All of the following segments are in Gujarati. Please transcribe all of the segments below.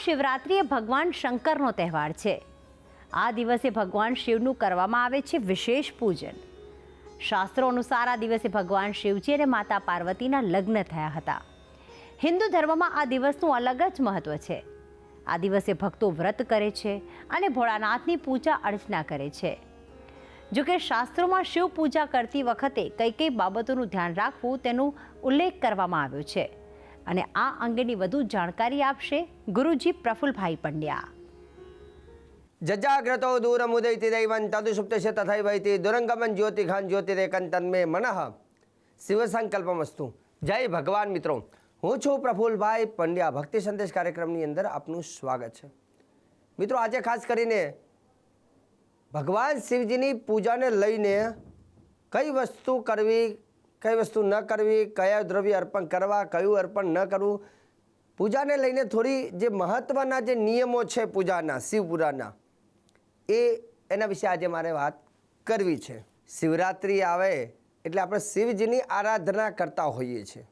મહાશિવરાત્રિ એ ભગવાન શંકરનો તહેવાર છે. આ દિવસે ભગવાન શિવનું કરવામાં આવે છે વિશેષ પૂજન. શાસ્ત્રો અનુસાર આ દિવસે ભગવાન શિવજી અને માતા પાર્વતીના લગ્ન થયા હતા. હિન્દુ ધર્મમાં આ દિવસનું અલગ જ મહત્વ છે. આ દિવસે ભક્તો વ્રત કરે છે અને ભોળાનાથની પૂજા અર્ચના કરે છે. જો કે શાસ્ત્રોમાં શિવ પૂજા કરતી વખતે કઈ કઈ બાબતોનું ધ્યાન રાખવું તેનું ઉલ્લેખ કરવામાં આવ્યો છે. અને આ અંગેની વધુ જાણકારી આપશે ગુરુજી પ્રફુલભાઈ પંડ્યા. જજાગ્રતો દૂરમુદૈતિ દૈવં તથા તથૈવૈતિ દુરંગમન જ્યોતિખાન જ્યોતિરેકન તન્મે મનઃ. શિવસંકલ્પમસ્તુ જય ભગવાન મિત્રો. હું છું પ્રફુલભાઈ પંડ્યા. ભક્તિ સંદેશ કાર્યક્રમની અંદર આપનું સ્વાગત છે. મિત્રો, આજે ખાસ કરીને ભગવાન શિવજીની પૂજાને લઈને કઈ વસ્તુ કરવી કઈ વસ્તુ ન કરવી, કયા દ્રવ્ય અર્પણ કરવા, કયું અર્પણ ન કરવું. પૂજાને લઈને થોડી જે મહત્ત્વના જે નિયમો છે પૂજાના, શિવપુરાના, એ એના વિશે આજે મારે વાત કરવી છે. શિવરાત્રિ આવે એટલે આપણે શિવજીની આરાધના કરતા હોઈએ છીએ.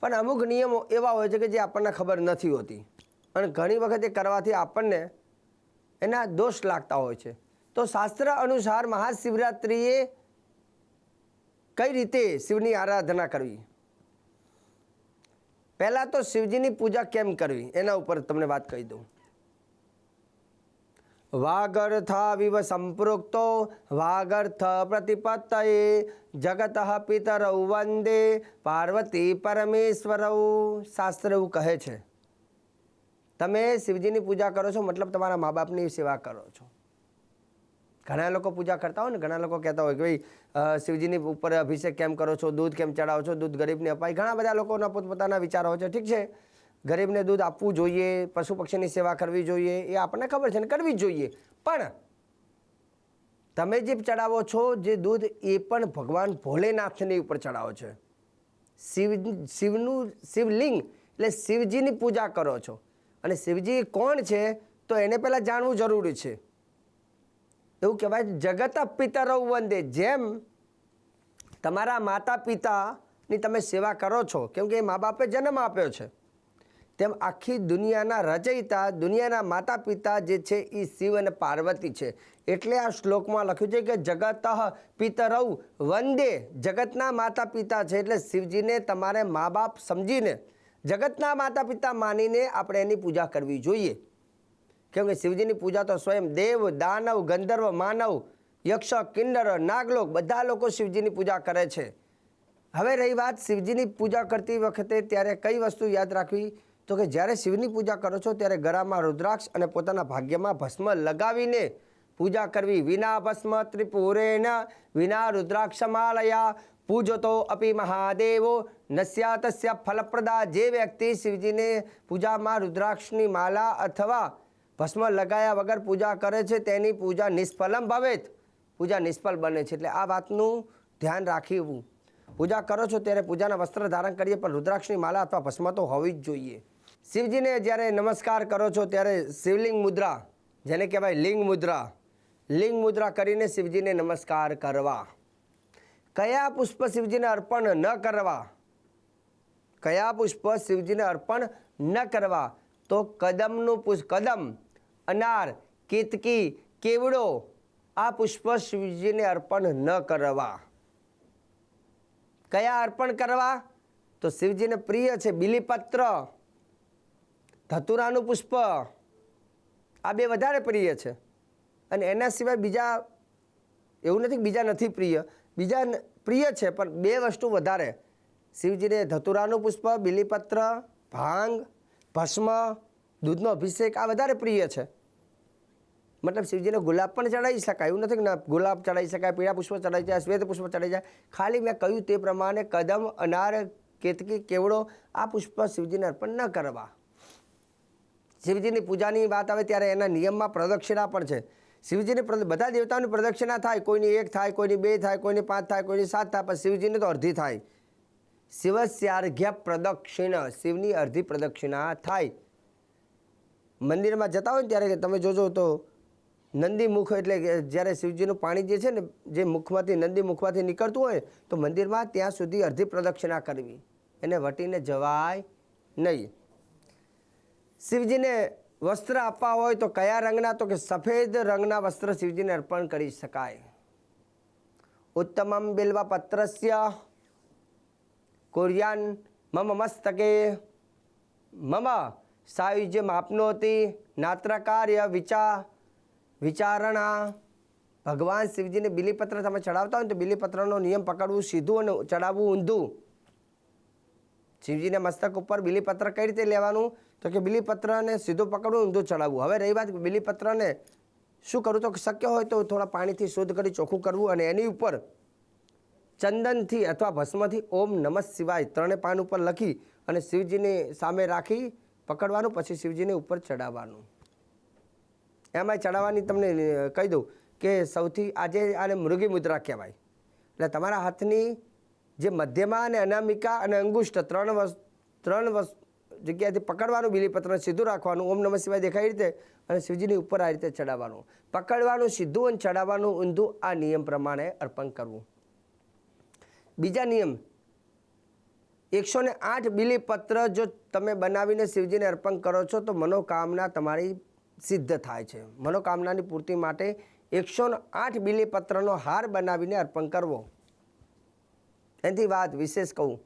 પણ અમુક નિયમો એવા હોય છે કે જે આપણને ખબર નથી હોતી. અને ઘણી વખત એ કરવાથી આપણને એના દોષ લાગતા હોય છે. તો શાસ્ત્ર અનુસાર મહાશિવરાત્રિએ કઈ રીતે શિવની આરાધના કરવી? પહેલાં તો શિવજીની પૂજા કેમ કરવી? એના ઉપર તમને વાત કહી દઉં. વાગર્થા વિવ સંપૃક્તો, વાગર્થ પ્રતિપત્તયે, જગત પિતરૌ વંદે, પાર્વતી પરમેશ્વરૌ, શાસ્ત્ર એવું કહે છે. તમે શિવજીની પૂજા કરો છો, મતલબ તમારા મા બાપની સેવા કરો છો. ઘણા લોકો પૂજા કરતા હોય ને, ઘણા લોકો કહેતા હોય કે ભાઈ શિવજીની ઉપર અભિષેક કેમ કરો છો, દૂધ કેમ ચડાવો છો, દૂધ ગરીબને અપાય. ઘણા બધા લોકોના પોતપોતાના વિચારો છે, ઠીક છે. ગરીબને દૂધ આપવું જોઈએ, પશુ પક્ષીની સેવા કરવી જોઈએ, એ આપણને ખબર છે ને, કરવી જ જોઈએ. પણ તમે જે ચડાવો છો, જે દૂધ, એ પણ ભગવાન ભોલેનાથની ઉપર ચડાવો છો. શિવ, શિવનું, શિવલિંગ એટલે શિવજીની પૂજા કરો છો. અને શિવજી કોણ છે, તો એને પહેલાં જાણવું જરૂરી છે. એવું કહેવાય જગત પિતરૌ વંદે. જેમ તમારા માતા પિતાની તમે સેવા કરો છો, કેમ કે એ મા બાપે જન્મ આપ્યો છે, તેમ આખી દુનિયાના રચયિતા, દુનિયાના માતા પિતા જે છે એ શિવ અને પાર્વતી છે. એટલે આ શ્લોકમાં લખ્યું છે કે જગત પિતરવ વંદે. જગતના માતા પિતા છે એટલે શિવજીને તમારે મા બાપ સમજીને જગતના માતા પિતા માનીને આપણે એની પૂજા કરવી જોઈએ. કેમ કે શિવજીની પૂજા તો સ્વયં દેવ, દાનવ, ગંધર્વ, માનવ, યક્ષ, કિન્નર, નાગલોક બધા લોકો શિવજીની પૂજા કરે છે. હવે રહી વાત શિવજીની પૂજા કરતી વખતે ત્યારે કઈ વસ્તુ યાદ રાખવી? તો કે જ્યારે શિવની પૂજા કરો છો ત્યારે ગળામાં રુદ્રાક્ષ અને પોતાના ભાગ્યમાં ભસ્મ લગાવીને પૂજા કરવી. વિના ભસ્મ ત્રિપુરેણ, વિના રુદ્રાક્ષમાલયા પૂજતો અપી મહાદેવો. નસ્યા તસ્યા ફલપ્રદા જે વ્યક્તિ શિવજીને પૂજામાં રુદ્રાક્ષની માલા અથવા ભસ્મ લગાયા વગર પૂજા કરે છે, તેની પૂજા નિષ્ફલમ ભવેત. પૂજા નિષ્ફળ બને છે, એટલે આ વાતનું ધ્યાન રાખવું. પૂજા કરો છો ત્યારે પૂજાના વસ્ત્ર ધારણ કરીએ, પણ રુદ્રાક્ષની માલા અથવા ભસ્મ તો હોવી જ જોઈએ. શિવજીને જ્યારે નમસ્કાર કરો છો ત્યારે શિવલિંગ મુદ્રા, જેને કહેવાય લિંગ મુદ્રા લિંગ મુદ્રા કરીને શિવજીને નમસ્કાર કરવા. કયા પુષ્પ શિવજીને અર્પણ ન કરવા? કયા પુષ્પ શિવજીને અર્પણ ન કરવા? તો કદમનું પુષ્પ, કદમ. અનાર, કેતકી, કેવડો? આ પુષ્પ શિવજીને અર્પણ ન કરવા. કયા અર્પણ કરવા? તો શિવજીને પ્રિય છે બિલીપત્ર, ધતુરાનું પુષ્પ. આ બે વધારે પ્રિય છે. અને એના સિવાય બીજા, એવું નથી બીજા નથી પ્રિય. બીજા પ્રિય છે, પણ બે વસ્તુ વધારે. શિવજીને ધતુરાનું પુષ્પ, બિલીપત્ર, ભાંગ, ભસ્મ, દૂધનો અભિષેક આ વધારે પ્રિય છે. મતલબ શિવજીને ગુલાબ પણ ચડાવી શકાય, એવું નથી કે ગુલાબ ચડાવી શકાય, પીળા પુષ્પ ચડાવી જાય શ્વેત પુષ્પ ચડાવી જાય ખાલી મેં કહ્યું તે પ્રમાણે કદમ, અનાર, કેતકી, કેવડો આ પુષ્પ શિવજીને અર્પણ ન કરવા. શિવજીની પૂજાની વાત આવે ત્યારે એના નિયમમાં પ્રદક્ષિણા પણ છે. શિવજીની બધા દેવતાઓની પ્રદક્ષિણા થાય, કોઈની એક થાય, કોઈની બે થાય, કોઈની પાંચ થાય, કોઈની સાત થાય, પણ શિવજીની તો અડધી થાય. શિવસ્યાર્ઘ્ય પ્રદક્ષિણ, શિવની અડધી પ્રદક્ષિણા થાય. મંદિરમાં જતા હોય ને ત્યારે તમે જોજો તો નંદી મુખ એટલે જ્યારે શિવજીનું પાણી જે છે ને, જે મુખમાંથી, નંદી મુખમાંથી નીકળતું હોય, તો મંદિરમાં ત્યાં સુધી અડધી પ્રદક્ષિણા કરવી. એને વટીને જવાય નહીં. શિવજીને વસ્ત્ર આપવા હોય તો કયા રંગના? તો કે સફેદ રંગના વસ્ત્ર શિવજીને અર્પણ કરી શકાય. ઉત્તમમ બિલ્વા પત્રસ્ય, કોરિયાન મમ મસ્તકે, મમ સાયુજ્ય માપનોતી નાત્રકાર્ય વિચા વિચારણા. ભગવાન શિવજીને બિલીપત્ર તમે ચડાવતા હોય તો બિલીપત્રનો નિયમ પકડવું સીધું અને ચડાવવું ઊંધું. શિવજીને મસ્તક ઉપર બિલીપત્ર કઈ રીતે લેવાનું? તો કે બિલીપત્રને સીધું પકડવું, ઊંધું ચડાવવું. હવે રહી વાત બિલીપત્રને શું કરું તો શક્ય હોય તો થોડા પાણીથી શુદ્ધ કરી ચોખ્ખું કરવું અને એની ઉપર ચંદનથી અથવા ભસ્મથી ઓમ નમઃ શિવાય ત્રણે પાન ઉપર લખી અને શિવજીની સામે રાખી પકડવાનું, પછી શિવજીને ઉપર ચડાવવાનું. એમાં ચડાવવાની તમને કહી દઉં કે સૌથી આજે આને મૃગી મુદ્રા કહેવાય. એટલે તમારા હાથની જે મધ્યમાં અને અનામિકા અને અંગુષ્ઠ ત્રણ વસ ત્રણ વસ, જગ્યાએથી પકડવાનું, બિલીપત્ર સીધું રાખવાનું, ઓમ નમઃ શિવાય દેખાય રીતે અને શિવજીની ઉપર આ રીતે ચડાવવાનું. પકડવાનું, સીધું અને ચડાવવાનું, ઊંધું આ નિયમ પ્રમાણે અર્પણ કરવું. બીજા નિયમ, એકસો ને આઠ બિલીપત્ર જો તમે બનાવીને શિવજીને અર્પણ કરો છો તો મનોકામના તમારી સિદ્ધ થાય છે. મનોકામનાની પૂર્તિ માટે એકસો આઠ બિલીપત્રનો હાર બનાવીને અર્પણ કરવો. એની વાત વિશેષ કહું.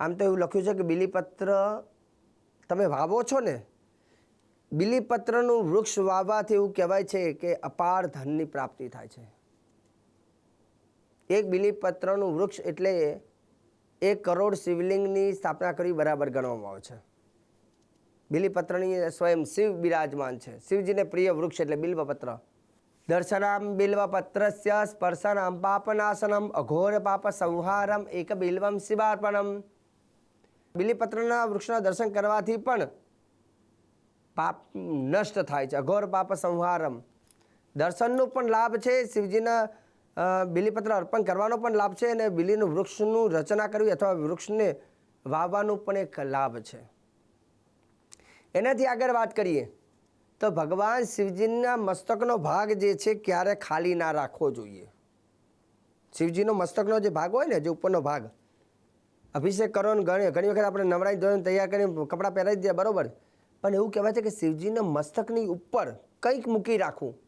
આમ તો એવું લખ્યું છે કે બિલીપત્ર તમે વાવો છો ને? બિલીપત્રનું વૃક્ષ વાવવાથી એવું કહેવાય છે કે અપાર ધનની પ્રાપ્તિ થાય છે. એક બિલીપત્રનું વૃક્ષ એટલે એક કરોડ શિવલિંગની સ્થાપના કરવી બરાબર ગણવામાં આવે છે. બિલીપત્રની સ્વયં શિવ બિરાજમાન છે. શિવજીને પ્રિય વૃક્ષ એટલે બિલ્વપત્ર. દર્શનામ બિલ્વપત્રસ્ય સ્પર્શનામ પાપનાશનમ અઘોર પાપ સંહારમ એક બિલ્વમ શિવાર્પણમ. બિલીપત્રના વૃક્ષના દર્શન કરવાથી પણ પાપ નષ્ટ થાય છે. અઘોર પાપ સંહારમ. દર્શનનો પણ લાભ છે. શિવજીના બિલીપત્ર અર્પણ કરવાનો પણ લાભ છે અને બિલીનું વૃક્ષનું રચના કરવી અથવા વૃક્ષને વાવવાનું પણ એક લાભ છે. એનાથી આગળ વાત કરીએ. તો ભગવાન શિવજીના મસ્તકનો ભાગ જે છે ક્યારે ખાલી ના રાખવો જોઈએ? શિવજીનો મસ્તકનો જે ભાગ હોય ને, જે ઉપરનો ભાગ. અભિષેક કરો ને ઘણી ઘણી વખત આપણે નવરાઈ ધોઈને તૈયાર કરીને કપડાં પહેરાવી દઈએ, બરાબર? પણ એવું કહેવાય છે કે શિવજીના મસ્તકની ઉપર કંઈક મૂકી રાખવું.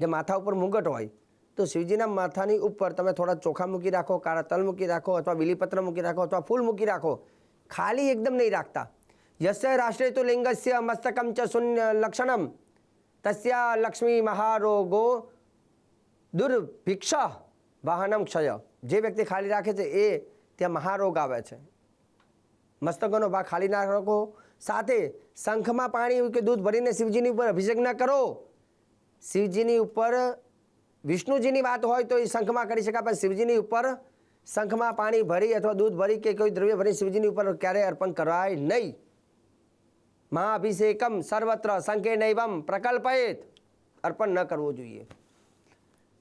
જે માથા ઉપર મુગટ હોય. તો શિવજીના માથાની ઉપર તમે થોડા ચોખા મૂકી રાખો, કાળા તલ મૂકી રાખો, અથવા બીલીપત્ર મૂકી રાખો, અથવા ફૂલ મૂકી રાખો. ખાલી એકદમ નહીં રાખતા. તો લિંગસ્ય મસ્તકમ ચ શૂન્ય લક્ષણમ તસ્યા લક્ષ્મી મહારોગો દુર્ભિક્ષ વાહનમ ક્ષય જે વ્યક્તિ ખાલી રાખે છે એ ત્યાં મહારોગ આવે છે મસ્તકોનો ભાગ ખાલી ના રાખો, સાથે શંખમાં પાણી કે દૂધ ભરીને શિવજીની ઉપર અભિષેક ન કરો। શિવજીની ઉપર વિષ્ણુજીની વાત હોય તો એ શંખમાં કરી શકાય, પણ શિવજીની ઉપર શંખમાં પાણી ભરી અથવા દૂધ ભરી કે કોઈ દ્રવ્ય ભરી શિવજીની ઉપર ક્યારેય અર્પણ કરાય નહીં। મહાઅભિષેકમ સર્વત્ર સંકે નૈવમ પ્રકલ્પયેત. અર્પણ ન કરવું જોઈએ.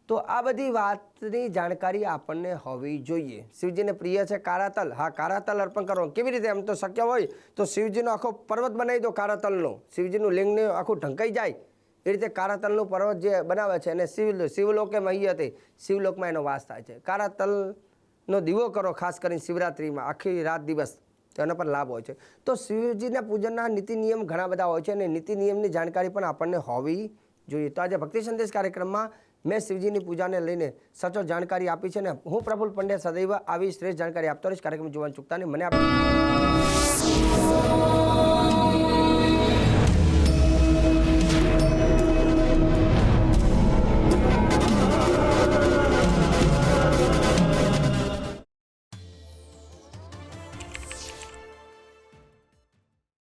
તો આ બધી વાતની જાણકારી આપણને હોવી જોઈએ. શિવજીને પ્રિય છે કારાતલ. હા, કારાતલ અર્પણ કરો. કેવી રીતે? એમ તો શક્ય હોય તો શિવજીનો આખો પર્વત બનાવી દો કારાતલનો. શિવજીનું લિંગને આખું ઢંકાઈ જાય. એ રીતે કારાતલનું પર્વત જે બનાવે છે અને શિવ શિવલોકે મહ્યતે શિવલોકમાં એનો વાસ થાય છે. કારાતલનો દીવો કરો ખાસ કરીને શિવરાત્રિમાં. આખી રાત દિવસ. તો એના પર લાભ હોય છે. તો શિવજીના પૂજનના નીતિ નિયમ ઘણા બધા હોય છે અને નીતિ નિયમની જાણકારી પણ આપણને હોવી જોઈએ. તો આજે ભક્તિ સંદેશ કાર્યક્રમમાં મેં શિવજીની પૂજાને લઈને સચોટ જાણકારી આપી છે ને હું પ્રફુલ પંડ્યા સદૈવ આવી શ્રેષ્ઠ જાણકારી આપતો રહીશ. કાર્યક્રમ જોવાનું ચૂકતા નહીં. મને આપ